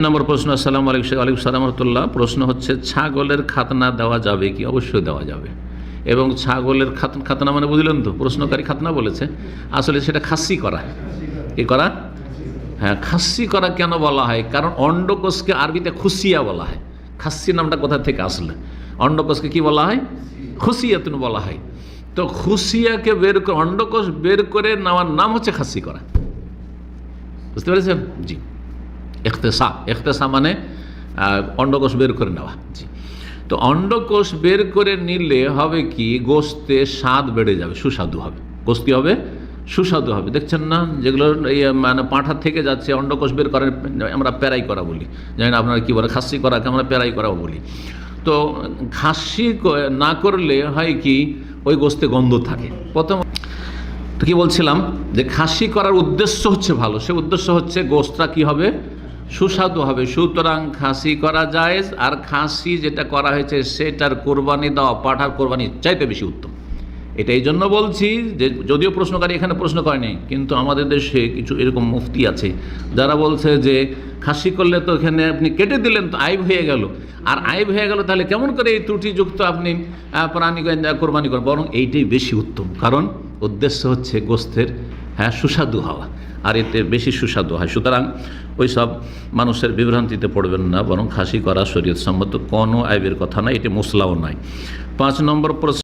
নম্বর প্রশ্ন, আসসালামু আলাইকুম সালাম রহমতুল্লাহ। প্রশ্ন হচ্ছে, ছাগলের খাতনা দেওয়া যাবে কি? অবশ্যই দেওয়া যাবে। এবং ছাগলের খাত খাতনা মানে বুঝলেন তো, প্রশ্নকারী খাতনা বলেছে। আসলে সেটা খাসি করা। কি করা? হ্যাঁ খাসি করা কেন বলা হয়? কারণ অন্ডকোষকে আরবিতে খুশিয়া বলা হয়। খাসি নামটা কোথা থেকে আসলে? অন্ডকোষকে কি বলা হয়? খুশিয়াতুন বলা হয়। তো খুশিয়াকে বের করে অন্ডকোষ বের করে নেওয়ার নাম হচ্ছে খাসি করা। বুঝতে পেরেছেন? জি। এখতেসা এখতেসা মানে অন্ডকোষ বের করে নেওয়া। জি। তো অন্ডকোষ বের করে নিলে হবে কি গোস্তে স্বাদ বেড়ে যাবে সুস্বাদু হবে। গোস্তি হবে? সুস্বাদু হবে। দেখছেন না? যেগুলো মানে পাঁঠার থেকে যাচ্ছে অন্ডকোষ বের করার আমরা প্যারাই করা বলি। জানি না আপনারা কী বলে খাসি করাকে আমরা প্যারাই করা বলি। তো খাসি না করলে হয় কি ওই গোস্তে গন্ধ থাকে। প্রথম তো কি বলছিলাম? যে খাসি করার উদ্দেশ্য হচ্ছে ভালো। সে উদ্দেশ্য হচ্ছে গোস্তটা কি হবে? সুস্বাদু হবে। সুতরাং খাসি করা যায় আর খাসি যেটা করা হয়েছে সেটার কোরবানি দেওয়া পাঠার কোরবানি চাইতে বেশি উত্তম। এটা এই জন্য বলছি যে যদিও প্রশ্নকারী এখানে প্রশ্ন করেনি, কিন্তু আমাদের দেশে কিছু এরকম মুফতি আছে, যারা বলছে যে খাসি করলে তো এখানে আপনি কেটে দিলেন, তো আইব হয়ে গেল। আর আইব হয়ে গেল তাহলে কেমন করে এই ত্রুটিযুক্ত আপনি প্রাণী কোরবানি করেন? বরং এইটাই বেশি উত্তম। কারণ উদ্দেশ্য হচ্ছে গোস্তের হ্যাঁ সুস্বাদু হওয়া। আর এতে বেশি সুস্বাদু হয়। সুতরাং ওই সব মানুষের বিভ্রান্তিতে পড়বেন না, বরং খাসি করা শরীর সম্মত কোনো আইবের কথা নয়, এটি মশলাও নয়। পাঁচ নম্বর প্রশ্ন